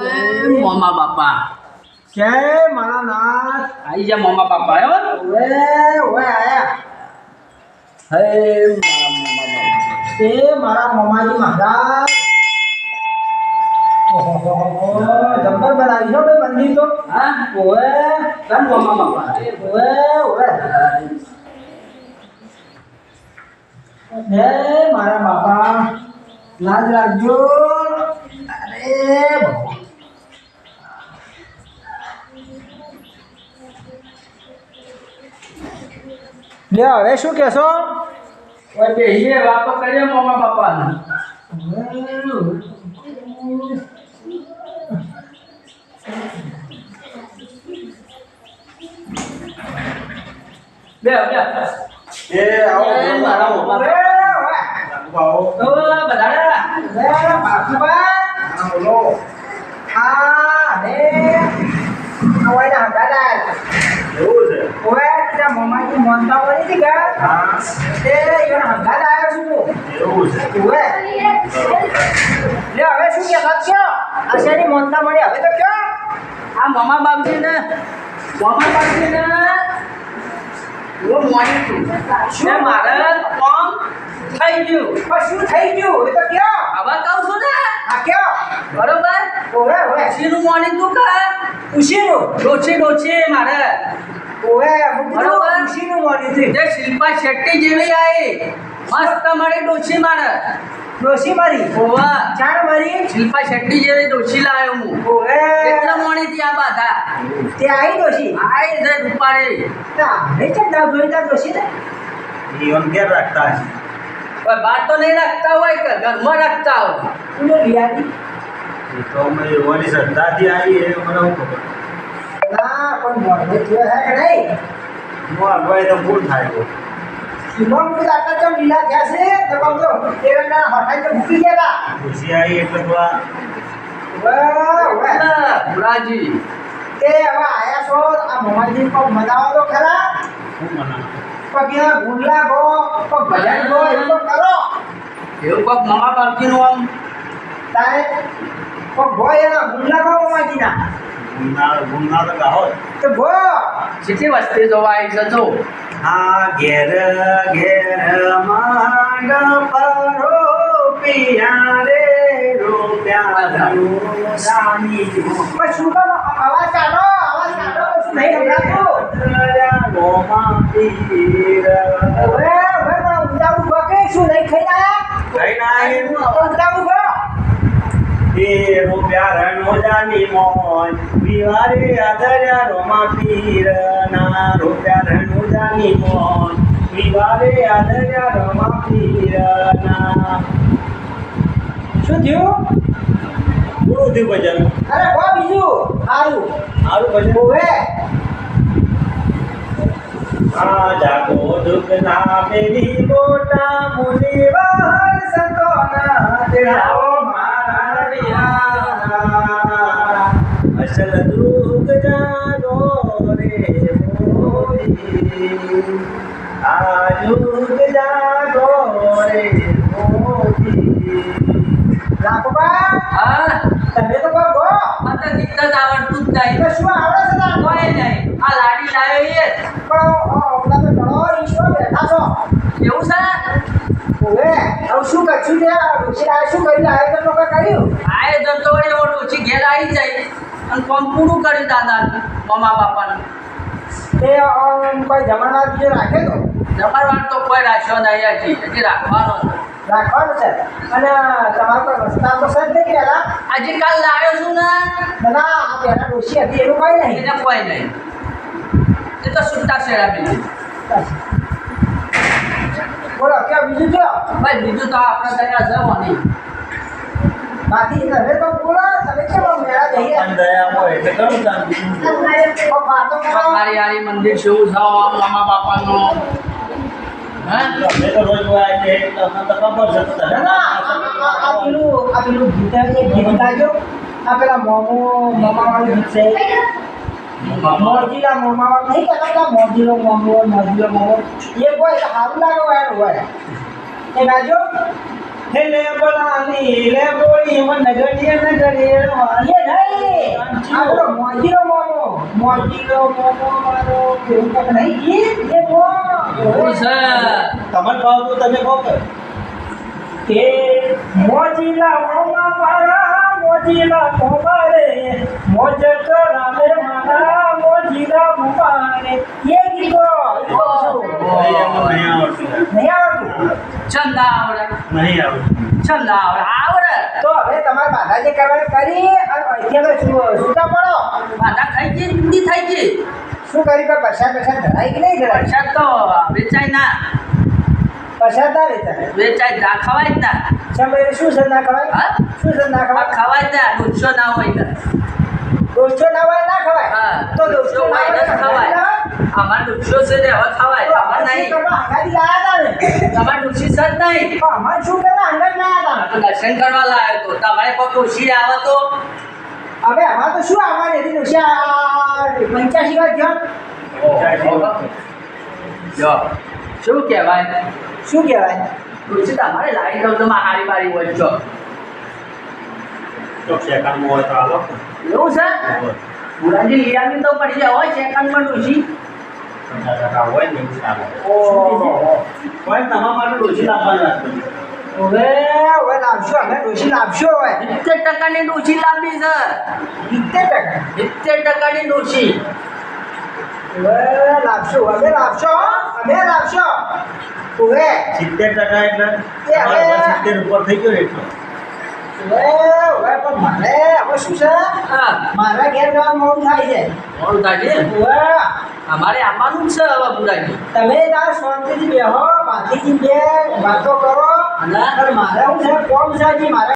મોમા બાપા? કે મારા નાથ. આઈ જા મોમા બાપા આવ્યો ઓએ ઓએ આયા. હે મારા મોમા બાપા. એ મારા મોમાજી મહારાજ. જબ્બર બનાવી છો ભાઈ બંધી તો. હા? ઓએ કેમ મોમા બાપા? ઓએ ઓએ હે મારા બાપા લાજ રાખજો. અરે બાપા લે હવે શું કહેશો? ઓય બેહીએ વાતો કરીએ મમ્મા બાપાને. બે બે. એ આવો મારા મોમા ઓવે, ઓવે. આવો. તો બધા લે, બાપુભાઈ. હા બોલો રે. આ ઓયના હંગાદાર. એવું છે ઓવે, ત્યાં મમાજી મોનતા નથી કે? હા તે ઈવન હંગાત આવ્યો છું હું. એવું છે ઓવે. લે, હવે શું કહેતા છો? આ શેની મોનતા મળી? હવે તો કયો? આ મોમા બાપજી ને મોમા બાપજી ને હું મોની છું શું મારે કોમ થઈ ગયું પણ શું થઈ ગયું? એ તો કયો? હવે કહું છું ને આ કયો? બરોબર ઓવે, ઓવે. શીનું મોની તું કા ઉશીનું. ડોચી ડોચી મારે જે શિલ્પા શેટ્ટી જેવી આવી મસ્ત મારી ડોચી મારે ડોશી મારી. ઓવા. ચાર મારી. શિલ્પા શેટ્ટી જેવી ડોચી લાવ્યો હું. ઓવે. કેટલા મોણી થી આ બાધા. તે આવી ડોશી. આઈ છે રૂપાળી. તા હે છે, ના જોઈતા ડોશી ને. જીવન ઘેર રાખતા છે કોઈ બહાર તો નહીં રાખતા હોય કે ઘરમાં રાખતા હોય? તું રિયાદી તો અમે એવાની શ્રદ્ધાથી આવી એ મને હું ખબર? ના, પણ મોઢે થયો હે કે નહીં? આગળ તો ભૂલ થાય તો ઈમોન કોઈ આટલા જેમ લીલા થયા છે, તો કહું તો, એરંડા હટાઈ તો મૂકી ગયા હતા. આવી એટલે તો આ વાહ, વાહ. ના, ભુરાજી તે હવે આયા છો, આ મમાજી કોક મનાવો તો ખરા? એના ગુંડલા ગો, કોક ભજન ગો, એવું તો કરો. એવું કોક મામા બાપજી આમ તારે કોક ગો એના ગુંડલા ગો મમાજીના. ગુના ગુના તો ગો. કેટલી વસ્તી જોવા આવી છે જો આ ઘેર ઘેર માંડ પરો પિયા રે રૂપિયા રાની પણ શું કામ અવાજ કાઢો, અવાજ કાઢો, શું નહીં સંભળાતું? ગોમા પીર. હવે, હવે શું નહીં ખાઈ ના ગો. પ્યારનો જાની મોન વિવારે આધર્યા રોમા પીર ના પ્યારનો જાની મોન વિવારે આધર્યા રોમા પીર ના શું થયું? પૂરું થયું ભજન. અરે કો બીજું. સારું સારું ભજન. ઓવે આ જાગો દુઃખના મેરી મોટા મુનિવાર સંતો ના મારા અસલ દુઃખ જાગો રે મોરી. આ દુઃખ જાગો રે મોરી. રાખોબા હા? તમે તો કહો મને તો ગીત જ આવડતું જ નહીં શું આવડે છે તાર? કોઈ નહીં. આ લાડી લાવ્યો એ પણ ઓલા તો ઘણો ઈશ્વર બેઠા છો. એવું છે? હવે શું કરશું તે શું કર્યું આયોજન લોકો કર્યું? આયોજન તો વળી ઓછી ઘેર આવી જાય. અને કોમ પૂરું કર્યું દાદાને મમા બાપાને. એ કોઈ જમાના જે રાખે તો? જમણવાર તો કોઈ રાખ્યો નહીં હજી હજી રાખવાનો. રાખવાનું છે. અને તમારે કોઈ રસ્તા તો સર જ નહીં પહેલા? આજે કાલ લાવ્યો છું ને. ના આ પહેલા ડોશી હતી એનું કોઈ નહીં. એને કોઈ નહીં. એ તો છૂટા શેરા બીજું બોલો ક્યાં બીજું કયો? ભાઈ બીજું તો આપણે ત્યાં જવાની. બાકી તમે તો બોલો તમે કેવો મેળા જઈએ? દયા હોય એટલે ઘણું કામ બીજું છે. કોઈ વાતો કરો. મારી આરી મંદિર શું છે આમ મામા બાપાનું. પેલું મોમો મોમા વાળું ગીત છે. મોરજીલા મોમા નહીં કહેતા મોરજીલો મોમો મોરજીલો મોમો. એ હોય તો સારું લાગે હોય એનું હોય. એ ગાજો. હે લે બોલાની લે બોલી મન નગરીએ નગરીએ વાલીએ નહીં આપણો મોજીલો મોમો મોજીલો મોમો મારો. કેવું કાંઈક નહીં? ગીત એ મો એવું છે? તમને ભાવતું તમે કહો કે મોજીલા મોમા મારા મોજીલા મોમારે મોજ કરાવે મારા મોજીલા મોમારે એ ગીતો. નહીં આવડતું નહીં આવડતું ચંદા આવડે. નહીં ચંદા આવડે. આવડે. તો હવે તમારે બાધા જે કરવાની કરી અને અહીંથી શું છૂટા પડો બાધા થઈ ગઈ ઊંધી થઈ ગઈ. શું કરી કે પ્રસાદ પ્રસાદ ધરાય કે નહીં ધરાય તો વેચાય ના. પ્રસાદ ના વેચાય? વેચાય ના ખવાય જ ના. સમય શું છે ના ખવાય? હા? શું છે ના ખવાય? ખવાય જ ના દોઢસો ના હોય ને દોસ્તો ના હોય ના ખવાય? હા તો દોસ્તો ના ખવાય અમારે દોઢસો છે ને હવે ખવાય. અમારે નહીં. તમારે દોઢસી સર નહીં. અમારે શું કરવા? અંદર ના હતા. તો દર્શન કરવા લાયો તો તમારે પણ દોષી આવે તો? હવે અમારે તો શું આવવાની હતી દોસ્યા પંચ્યાસી વાર જો શું કહેવાય? શું કહેવાય? દોષી તમારે લાવી દઉં તો હારી બારી હોય. છો તો સેકન્ડમાં હોય તો એવું છે? બુરાજી લઈ તો પડી જાય. હોય સેકન્ડમાં પણ પચાસ હોય ને એવું તમારા માટે ડોસી લાવવાની વાત કરી હવે હવે લાવશો અમે ડોસી લાવશો. હવે સિત્તેર ટકાની ડોશી લાંબી છે સિત્તેર ટકા સિત્તેર ટકાની ડોશી હવે લાવશો અમે લાવશો અમે લાવશો હવે સિત્તેર ટકા એટલે સિત્તેર ઉપર થઈ ગયો એટલો. મારે હવે શું છે? હા. મારા ઘેર જવાનું મોડું થાય છે. મોડું થાય છે? અમારે આવવાનું છે હવે બુરાજી તમે તાર શાંતિથી બેહો બાકીથી બે વાતો કરો. અને? અને મારે હું છે કોમ છે મારે